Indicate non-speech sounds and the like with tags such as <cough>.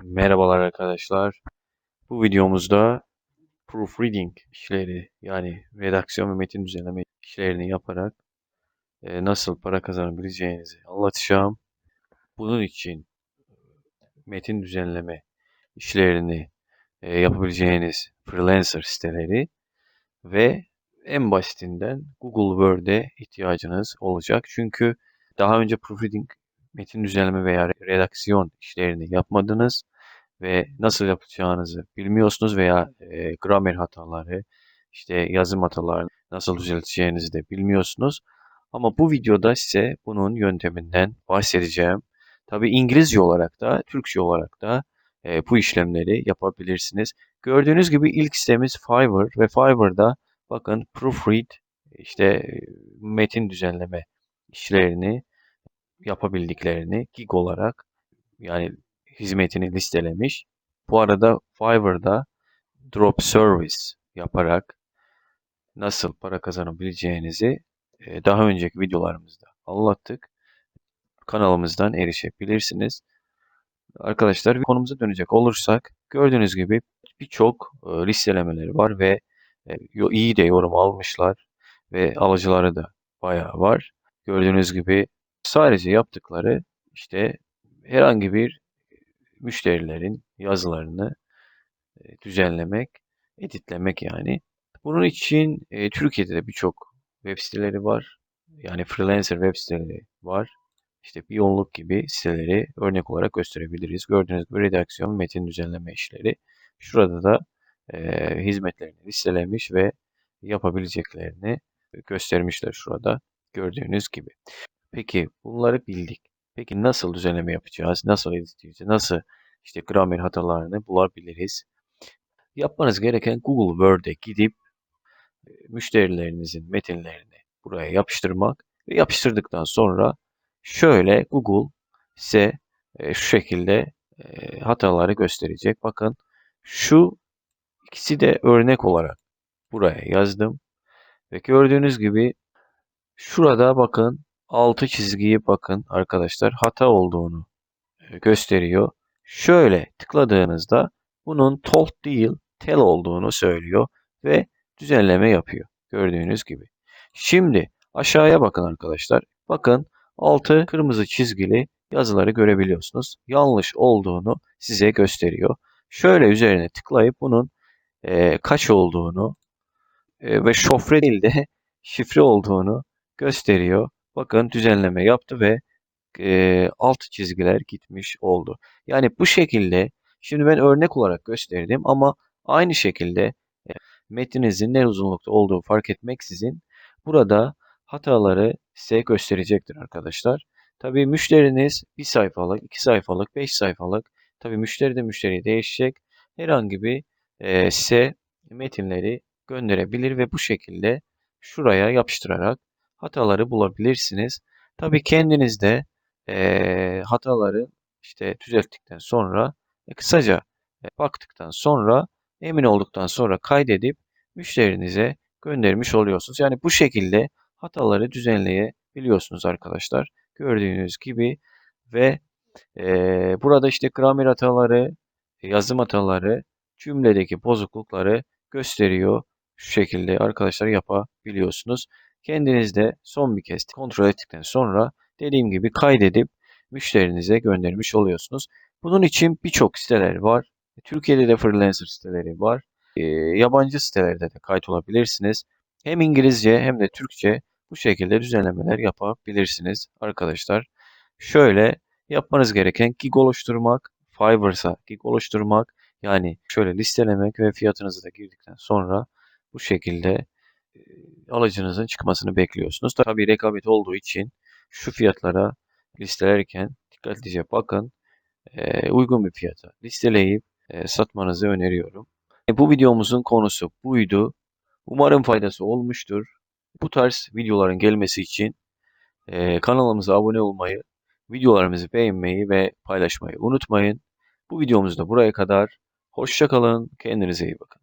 Merhabalar arkadaşlar. Bu videomuzda proofreading işleri yani redaksiyon ve metin düzenleme işlerini yaparak e, nasıl para kazanabileceğinizi anlatacağım. Bunun için metin düzenleme işlerini e, yapabileceğiniz freelancer siteleri ve en basitinden Google Word'e ihtiyacınız olacak. Çünkü daha önce proofreading metin düzenleme veya redaksiyon işlerini yapmadınız ve nasıl yapacağınızı bilmiyorsunuz veya e, gramer hataları, işte yazım hatalarını nasıl düzelteceğinizi de bilmiyorsunuz. Ama bu videoda size bunun yönteminden bahsedeceğim. Tabi İngilizce olarak da, Türkçe olarak da e, bu işlemleri yapabilirsiniz. Gördüğünüz gibi ilk sitemiz Fiverr ve Fiverr'da bakın proofread işte metin düzenleme işlerini yapabildiklerini gig olarak yani hizmetini listelemiş. Bu arada Fiverr'da drop service yaparak nasıl para kazanabileceğinizi e, daha önceki videolarımızda anlattık. Kanalımızdan erişebilirsiniz. Arkadaşlar konumuza dönecek olursak gördüğünüz gibi birçok e, listelemeleri var ve e, iyi de yorum almışlar ve alıcıları da bayağı var. Gördüğünüz gibi sadece yaptıkları işte herhangi bir müşterilerin yazılarını e, düzenlemek, editlemek yani. Bunun için e, Türkiye'de de birçok web siteleri var. Yani freelancer web siteleri var. İşte bir gibi siteleri örnek olarak gösterebiliriz. Gördüğünüz gibi redaksiyon, metin düzenleme işleri. Şurada da e, hizmetlerini listelemiş ve yapabileceklerini göstermişler şurada gördüğünüz gibi. Peki bunları bildik. Peki nasıl düzenleme yapacağız? Nasıl editleyeceğiz? Nasıl işte gramer hatalarını bulabiliriz? Yapmanız gereken Google Word'e gidip e, müşterilerinizin metinlerini buraya yapıştırmak ve yapıştırdıktan sonra şöyle Google size e, şu şekilde e, hataları gösterecek. Bakın şu ikisi de örnek olarak buraya yazdım. Ve gördüğünüz gibi şurada bakın altı çizgiyi bakın arkadaşlar hata olduğunu e, gösteriyor. Şöyle tıkladığınızda bunun told değil tell olduğunu söylüyor ve düzenleme yapıyor. Gördüğünüz gibi. Şimdi aşağıya bakın arkadaşlar. Bakın altı kırmızı çizgili yazıları görebiliyorsunuz. Yanlış olduğunu size gösteriyor. Şöyle üzerine tıklayıp bunun e, kaç olduğunu e, ve şofre değil de <laughs> şifre olduğunu gösteriyor. Bakın düzenleme yaptı ve e, alt çizgiler gitmiş oldu. Yani bu şekilde şimdi ben örnek olarak gösterdim ama aynı şekilde e, metninizin ne uzunlukta olduğu fark etmeksizin burada hataları size gösterecektir arkadaşlar. Tabii müşteriniz bir sayfalık, iki sayfalık, beş sayfalık. Tabii müşteri de müşteri değişecek. Herhangi bir e, size metinleri gönderebilir ve bu şekilde şuraya yapıştırarak hataları bulabilirsiniz. Tabii kendiniz de e, hataları işte düzelttikten sonra e, kısaca e, baktıktan sonra emin olduktan sonra kaydedip müşterinize göndermiş oluyorsunuz. Yani bu şekilde hataları düzenleyebiliyorsunuz arkadaşlar. Gördüğünüz gibi ve e, burada işte gramer hataları, yazım hataları, cümledeki bozuklukları gösteriyor. Şu şekilde arkadaşlar yapabiliyorsunuz. Kendiniz de son bir kez kontrol ettikten sonra dediğim gibi kaydedip müşterinize göndermiş oluyorsunuz. Bunun için birçok siteler var. Türkiye'de de freelancer siteleri var. E, yabancı sitelerde de kayıt olabilirsiniz. Hem İngilizce hem de Türkçe bu şekilde düzenlemeler yapabilirsiniz arkadaşlar. Şöyle yapmanız gereken gig oluşturmak, Fiverr'sa gig oluşturmak yani şöyle listelemek ve fiyatınızı da girdikten sonra bu şekilde alıcınızın çıkmasını bekliyorsunuz. Tabii rekabet olduğu için şu fiyatlara listelerken dikkatlice bakın. E, uygun bir fiyata listeleyip e, satmanızı öneriyorum. E, bu videomuzun konusu buydu. Umarım faydası olmuştur. Bu tarz videoların gelmesi için e, kanalımıza abone olmayı, videolarımızı beğenmeyi ve paylaşmayı unutmayın. Bu videomuz da buraya kadar. Hoşçakalın, kendinize iyi bakın.